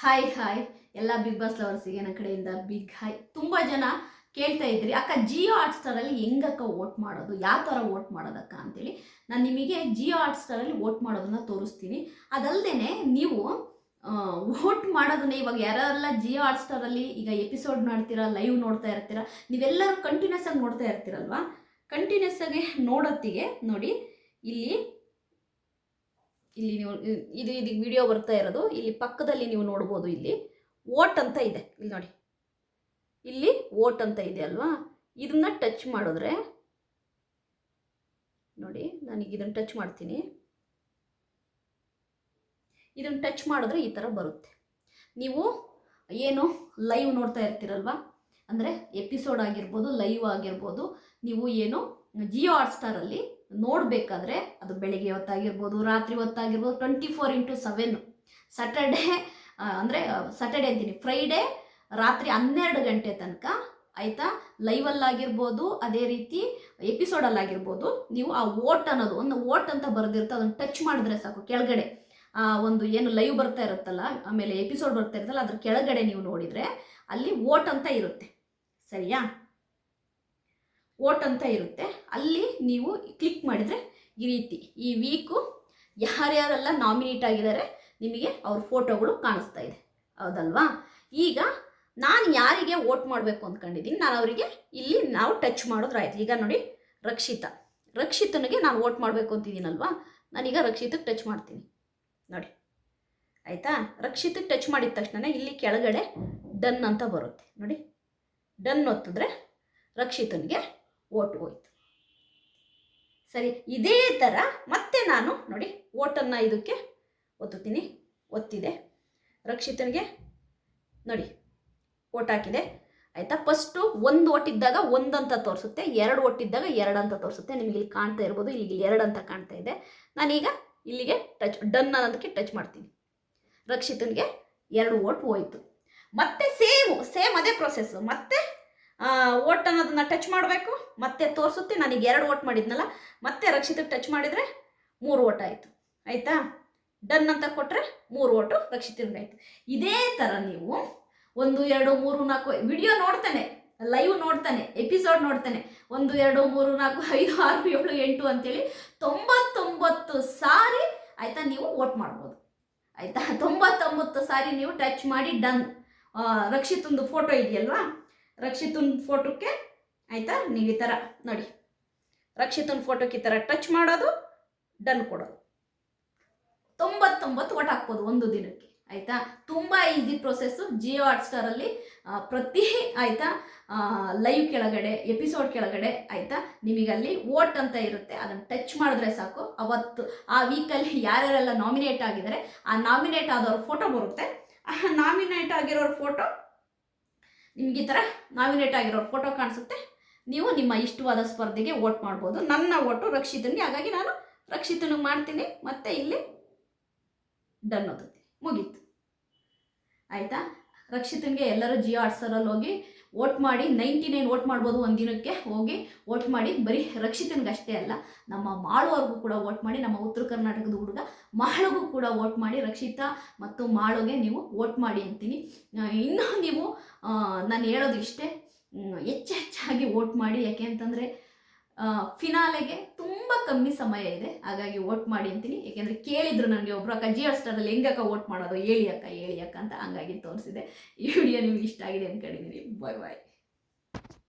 Hi hi ಎಲ್ಲ big boss ಲವರ್ಸಿಗೆ ನನ್ನ ಕಡೆಯಿಂದ ಬಿಗ್ ಹಾಯ್ ತುಂಬ ಜನ ಕೇಳ್ತಾ ಇದ್ರಿ, ಅಕ್ಕ ಜಿಯೋ ಹಾಟ್ಸ್ಟಾರಲ್ಲಿ ಹೆಂಗಕ್ಕ ವೋಟ್ ಮಾಡೋದು? ಯಾವ ಥರ ವೋಟ್ ಮಾಡೋದಕ್ಕ? ಅಂತೇಳಿ ನಾನು ನಿಮಗೆ ಜಿಯೋ ಹಾಟ್ಸ್ಟಾರಲ್ಲಿ ವೋಟ್ ಮಾಡೋದನ್ನ ತೋರಿಸ್ತೀನಿ. ಅದಲ್ಲದೆ ನೀವು ವೋಟ್ ಮಾಡೋದನ್ನ ಇವಾಗ ಯಾರೆಲ್ಲ ಜಿಯೋ ಹಾಟ್ಸ್ಟಾರಲ್ಲಿ ಈಗ ಎಪಿಸೋಡ್ ಮಾಡ್ತೀರಾ ಲೈವ್ ನೋಡ್ತಾ ಇರ್ತೀರಾ, ನೀವೆಲ್ಲರೂ ಕಂಟಿನ್ಯೂಸ್ ಆಗಿ ನೋಡ್ತಾ ಇರ್ತೀರಲ್ವಾ? ಕಂಟಿನ್ಯೂಸ್ ಆಗಿ ನೋಡೋತ್ತಿಗೆ ನೋಡಿ, ಇಲ್ಲಿ ಇಲ್ಲಿ ನೀವು, ಇದು ಇದು ವಿಡಿಯೋ ಬರ್ತಾ ಇರೋದು. ಇಲ್ಲಿ ಪಕ್ಕದಲ್ಲಿ ನೀವು ನೋಡ್ಬೋದು ಇಲ್ಲಿ. ಓಟ್ ಅಂತ ಇದೆ. ಇಲ್ಲಿ ನೋಡಿ. ಇಲ್ಲಿ ಓಟ್ ಅಂತ ಇದೆ ಅಲ್ವಾ? ಇದನ್ನ ಟಚ್ ಮಾಡಿದ್ರೆ, ನೋಡಿ ನಾನೀಗ ಇದನ್ನು ಟಚ್ ಮಾಡ್ತೀನಿ. ಇದನ್ನು ಟಚ್ ಮಾಡಿದ್ರೆ ಈ ಥರ ಬರುತ್ತೆ. ನೀವು ಏನು ಲೈವ್ ನೋಡ್ತಾ ಇರ್ತೀರಲ್ವಾ? ಅಂದರೆ ಎಪಿಸೋಡ್ ಆಗಿರ್ಬೋದು ಲೈವ್ ಆಗಿರ್ಬೋದು, ನೀವು ಏನು ಜಿಯೋ ಹಾಟ್ಸ್ಟಾರಲ್ಲಿ ನೋಡಬೇಕಾದ್ರೆ ಅದು ಬೆಳಿಗ್ಗೆ ಹೊತ್ತಾಗಿರ್ಬೋದು, ರಾತ್ರಿ ಹೊತ್ತಾಗಿರ್ಬೋದು twenty four into seven Saturday ಅಂದರೆ ಸಾಟರ್ಡೆ ಅಂತೀನಿ. ಫ್ರೈಡೇ ರಾತ್ರಿ ಹನ್ನೆರಡು ಗಂಟೆ ತನಕ ಆಯಿತಾ? ಲೈವಲ್ಲಾಗಿರ್ಬೋದು ಅದೇ ರೀತಿ ಎಪಿಸೋಡಲ್ಲಾಗಿರ್ಬೋದು ನೀವು ಆ ವೋಟ್ ಅನ್ನೋದು, ಒಂದು ವೋಟ್ ಅಂತ ಬರೆದಿರುತ್ತೆ, ಅದನ್ನು ಟಚ್ ಮಾಡಿದ್ರೆ ಸಾಕು. ಕೆಳಗಡೆ, ಆ, ಒಂದು ಏನು ಲೈವ್ ಬರ್ತಾ ಇರುತ್ತಲ್ಲ, ಆಮೇಲೆ ಎಪಿಸೋಡ್ ಬರ್ತಾ ಇರುತ್ತಲ್ಲ, ಅದ್ರ ಕೆಳಗಡೆ ನೀವು ನೋಡಿದರೆ ಅಲ್ಲಿ ವೋಟ್ ಅಂತ ಇರುತ್ತೆ. ಸರಿಯಾ? ವೋಟ್ ಅಂತ ಇರುತ್ತೆ. ಅಲ್ಲಿ ನೀವು ಕ್ಲಿಕ್ ಮಾಡಿದರೆ ಈ ರೀತಿ, ಈ ವೀಕು ಯಾರ್ಯಾರೆಲ್ಲ ನಾಮಿನೇಟ್ ಆಗಿದ್ದಾರೆ, ನಿಮಗೆ ಅವ್ರ ಫೋಟೋಗಳು ಕಾಣಿಸ್ತಾ ಇದೆ. ಹೌದಲ್ವಾ? ಈಗ ನಾನು ಯಾರಿಗೆ ವೋಟ್ ಮಾಡಬೇಕು ಅಂದ್ಕೊಂಡಿದ್ದೀನಿ, ನಾನು ಅವರಿಗೆ ಇಲ್ಲಿ ನಾವು ಟಚ್ ಮಾಡೋದ್ರಾಯ್ತು ಈಗ ನೋಡಿ, ರಕ್ಷಿತಾ. ರಕ್ಷಿತನಿಗೆ ನಾನು ವೋಟ್ ಮಾಡಬೇಕು ಅಂತಿದ್ದೀನಲ್ವಾ? ನಾನೀಗ ರಕ್ಷಿತಕ್ಕೆ ಟಚ್ ಮಾಡ್ತೀನಿ. ನೋಡಿ, ಆಯಿತಾ? ರಕ್ಷಿತಕ್ಕೆ ಟಚ್ ಮಾಡಿದ ತಕ್ಷಣ ಇಲ್ಲಿ ಕೆಳಗಡೆ ಡನ್ ಅಂತ ಬರುತ್ತೆ. ನೋಡಿ ಡನ್ ಒತ್ತಿದ್ರೆ ರಕ್ಷಿತನಿಗೆ ಓಟ್ ಹೋಯ್ತು. ಸರಿ, ಇದೇ ಥರ ಮತ್ತೆ ನಾನು ನೋಡಿ ಓಟನ್ನು ಇದಕ್ಕೆ ಒತ್ತುತ್ತೀನಿ. ಒತ್ತಿದೆ. ರಕ್ಷಿತನಿಗೆ ನೋಡಿ, ಓಟ್ ಹಾಕಿದೆ. ಆಯಿತಾ? ಫಸ್ಟು ಒಂದು ಒಟ್ಟಿದ್ದಾಗ ಒಂದಂತ ತೋರಿಸುತ್ತೆ, ಎರಡು ಒಟ್ಟಿದ್ದಾಗ ಅಂತ ತೋರಿಸುತ್ತೆ. ನಿಮಗೆ ಇಲ್ಲಿ ಕಾಣ್ತಾ ಇರ್ಬೋದು ಇಲ್ಲಿಗೆ ಎರಡು ಅಂತ ಕಾಣ್ತಾ ಇದೆ. ನಾನೀಗ ಇಲ್ಲಿಗೆ ಟಚ್ ಡನ್ ಅನ್ನೋದಕ್ಕೆ ಟಚ್ ಮಾಡ್ತೀನಿ. ರಕ್ಷಿತನಿಗೆ ಎರಡು ಓಟ್ ಹೋಯ್ತು. ಮತ್ತೆ ಸೇಮ್ ಸೇಮ್ ಅದೇ ಪ್ರೊಸೆಸ್ಸು ಮತ್ತೆ ಓಟ್ ಅನ್ನೋದನ್ನ ಟಚ್ ಮಾಡಬೇಕು? ಮತ್ತೆ ತೋರಿಸುತ್ತೆ. ನನಗೆ ಎರಡು ಓಟ್ ಮಾಡಿದ್ನಲ್ಲ, ಮತ್ತೆ ರಕ್ಷಿತಕ್ಕೆ ಟಚ್ ಮಾಡಿದರೆ ಮೂರು ಓಟ್ ಆಯಿತು. ಆಯಿತಾ? ಡನ್ ಅಂತ ಕೊಟ್ಟರೆ ಮೂರು ಓಟು ರಕ್ಷಿತನಿಗೆ ಆಯಿತು. ಇದೇ ಥರ ನೀವು ಒಂದು, ಎರಡು, ಮೂರು, ನಾಲ್ಕು ವಿಡಿಯೋ ನೋಡ್ತಾನೆ ಲೈವ್ ನೋಡ್ತಾನೆ ಎಪಿಸೋಡ್ ನೋಡ್ತಾನೆ. ಒಂದು, ಎರಡು, ಮೂರು, ನಾಲ್ಕು, ಐದು, ಆರು, ಏಳು, ಎಂಟು ಅಂತೇಳಿ ತೊಂಬತ್ತೊಂಬತ್ತು ಸಾರಿ ಆಯಿತಾ ನೀವು ವೋಟ್ ಮಾಡ್ಬೋದು. ಆಯಿತಾ? ತೊಂಬತ್ತೊಂಬತ್ತು ಸಾರಿ ನೀವು ಟಚ್ ಮಾಡಿ ಡನ್ ರಕ್ಷಿತಂದು ಫೋಟೋ ಇದೆಯಲ್ವಾ? ರಕ್ಷಿತನ ಫೋಟೋಕ್ಕೆ ಆಯಿತಾ? ನೀವು ಈ ಥರ ನೋಡಿ. ರಕ್ಷಿತನ ಫೋಟೋಕ್ಕೆ ಈ ಥರ ಟಚ್ ಮಾಡೋದು ಡನ್ ಕೊಡೋದು. ತೊಂಬತ್ತೊಂಬತ್ತು ಓಟ್ ಹಾಕ್ಬೋದು ಒಂದು ದಿನಕ್ಕೆ, ಆಯಿತಾ? ತುಂಬ ಈಸಿ ಪ್ರೊಸೆಸ್ಸು ಜಿಯೋ ಹಾಟ್ಸ್ಟಾರಲ್ಲಿ ಪ್ರತಿ, ಆಯಿತಾ ಲೈವ್ ಕೆಳಗಡೆ ಎಪಿಸೋಡ್ ಕೆಳಗಡೆ, ಆಯಿತಾ? ನಿಮಗಲ್ಲಿ ವೋಟ್ ಅಂತ ಇರುತ್ತೆ. ಅದನ್ನು ಟಚ್ ಮಾಡಿದ್ರೆ ಸಾಕು. ಅವತ್ತು, ಆ ವೀಕಲ್ಲಿ ಯಾರ್ಯಾರೆಲ್ಲ ನಾಮಿನೇಟ್ ಆಗಿದ್ದಾರೆ, ಆ ನಾಮಿನೇಟ್ ಆದವ್ರ ಫೋಟೋ ಬರುತ್ತೆ. ಆ ನಾಮಿನೇಟ್ ಆಗಿರೋರ ಫೋಟೋ ನಿಮ್ಗೆ ಈ ಥರ ನಾಮಿನೇಟ್ ಆಗಿರೋ ಫೋಟೋ ಕಾಣಿಸುತ್ತೆ. ನೀವು ನಿಮ್ಮ ಇಷ್ಟವಾದ ಸ್ಪರ್ಧೆಗೆ ವೋಟ್ ಮಾಡ್ಬೋದು. ನನ್ನ ಓಟು ರಕ್ಷಿತನಿಗೆ. ಹಾಗಾಗಿ ನಾನು ರಕ್ಷಿತನಿಗೆ ಮಾಡ್ತೀನಿ. ಮತ್ತೆ ಇಲ್ಲಿ ಡನ್ ಮುಗೀತು. ಆಯಿತಾ? ರಕ್ಷಿತನಿಗೆ ಎಲ್ಲರೂ ಜಿಯೋ ಆಡ್ಸರಲ್ಲಿ ಹೋಗಿ ವೋಟ್ ಮಾಡಿ, ನೈಂಟಿ ನೈನ್ ವೋಟ್ ಮಾಡ್ಬೋದು ಒಂದು ದಿನಕ್ಕೆ ಹೋಗಿ ವೋಟ್ ಮಾಡಿ. ಬರೀ ರಕ್ಷಿತನಿಗೆ ಅಷ್ಟೇ ಅಲ್ಲ, ನಮ್ಮ ಮಾಳುವರೆಗೂ ಕೂಡ ವೋಟ್ ಮಾಡಿ, ನಮ್ಮ ಉತ್ತರ ಕರ್ನಾಟಕದ ಹುಡುಗ ಮಾಳುಗೂ ಕೂಡ ವೋಟ್ ಮಾಡಿ, ರಕ್ಷಿತಾ ಮತ್ತು ಮಾಳುಗೆ ನೀವು ವೋಟ್ ಮಾಡಿ ಅಂತೀನಿ. ಇನ್ನೂ ನೀವು ನಾನು ಹೇಳೋದು ಇಷ್ಟೇ ಹೆಚ್ಚು ಹೆಚ್ಚಾಗಿ ವೋಟ್ ಮಾಡಿ, ಯಾಕೆ ಅಂತಂದರೆ ಫಿನಾಲೆಗೆ ತುಂಬ ಕಮ್ಮಿ ಸಮಯ ಇದೆ. ಹಾಗಾಗಿ ವೋಟ್ ಮಾಡಿ ಅಂತೀನಿ. ಯಾಕೆಂದರೆ ಕೇಳಿದ್ರು ನನಗೆ ಒಬ್ಬರು ಅಕ್ಕ, ಜಿ ಸ್ಟಾರಲ್ಲಿ ಹೆಂಗಕ್ಕ ವೋಟ್ ಮಾಡೋದು? ಹೇಳಿ ಅಕ್ಕ ಹೇಳಿ ಅಕ್ಕ, ಅಂತ ಹಂಗಾಗಿ ತೋರಿಸಿದೆ. ಈ ವಿಡಿಯೋ ನಿಮ್ಗೆ ಇಷ್ಟ ಆಗಿದೆ ಅಂದ್ಕೊಂಡಿದ್ದೀನಿ ಬಾಯ್ ಬಾಯ್